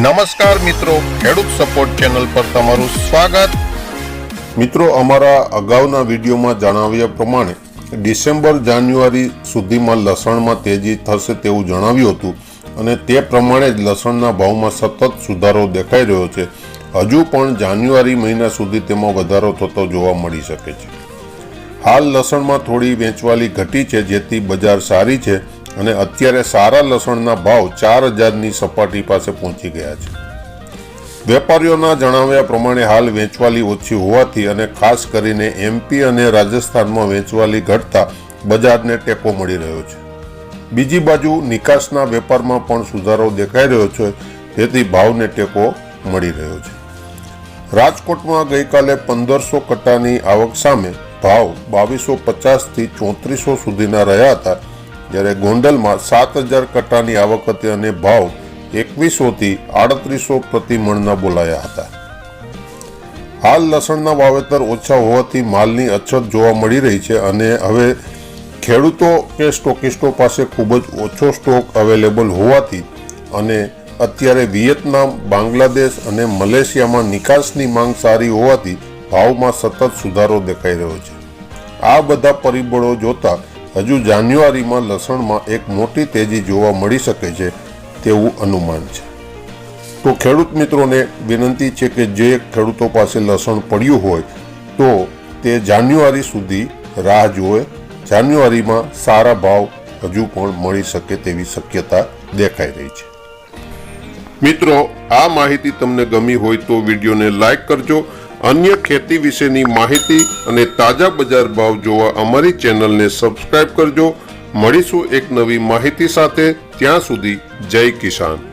નમસ્કાર મિત્રો, ખેડૂત સપોર્ટ ચેનલ પર તમારું સ્વાગત. મિત્રો, અમારા અગાઉના વિડીયોમાં જણાવ્યા પ્રમાણે, ડિસેમ્બર, જાન્યુઆરી સુધીમાં લસણમાં તેજી થશે તેવું જણાવ્યું હતું અને તે પ્રમાણે જ લસણના ભાવમાં સતત સુધારો દેખાઈ રહ્યો છે. હજુ પણ જાન્યુઆરી મહિના સુધી તેમાં વધારો થતો જોવા મળી શકે છે. હાલ લસણમાં થોડી વેચવાલી ઘટી છે, જેથી બજાર સારી છે અને અત્યારે સારા લસણના ભાવ ચાર હજારની સપાટી પાસે પહોંચી ગયા છે. વેપારીઓના જણાવ્યા પ્રમાણે હાલ વેચવાલી ઓછી હોવાથી અને ખાસ કરીને એમપી અને રાજસ્થાનમાં વેચવાલી ઘટતા બજારને ટેકો મળી રહ્યો છે. બીજી બાજુ નિકાસના વેપારમાં પણ સુધારો દેખાઈ રહ્યો છે તેથી ભાવને ટેકો મળી રહ્યો છે. રાજકોટમાં ગઈકાલે પંદરસો કટ્ટાની આવક સામે ભાવ બાવીસો પચાસથી ચોત્રીસો સુધીના રહ્યા હતા. જ્યારે ગોંડલમાં સાત હજાર કટ્ટાની આવક હતી અને ભાવ એકવીસોથી આડત્રીસો પ્રતિ મણના બોલાયા હતા. હાલ લસણના વાવેતર ઓછા હોવાથી માલની અછત જોવા મળી રહી છે અને હવે ખેડૂતો કે સ્ટોકિસ્ટો પાસે ખૂબ જ ઓછો સ્ટોક અવેલેબલ હોવાથી અને અત્યારે વિયેતનામ, બાંગ્લાદેશ અને મલેશિયામાં નિકાસની માંગ સારી હોવાથી ભાવમાં સતત સુધારો દેખાઈ રહ્યો છે. આ બધા પરિબળો જોતા હજુ જાન્યુઆરીમાં લસણમાં એક મોટી તેજી જોવા મળી શકે છે તેવું અનુમાન છે. તો ખેડૂત મિત્રોને વિનંતી છે કે જે ખેડૂતો પાસે લસણ પડ્યું હોય, તો તે જાન્યુઆરી સુધી રાહ જુએ જાન્યુઆરીમાં સારા ભાવ હજુ પણ મળી શકે તેવી શક્યતા દેખાઈ રહી છે. મિત્રો, આ માહિતી તમને ગમી હોય તો વિડીયોને લાઈક કરજો અન્ય ખેતી વિશેની માહિતી અને તાજા બજાર ભાવ જોવા અમારી ચેનલને સબસ્ક્રાઇબ કરજો. મળીશું એક નવી માહિતી સાથે. ત્યાં સુધી જય કિસાન.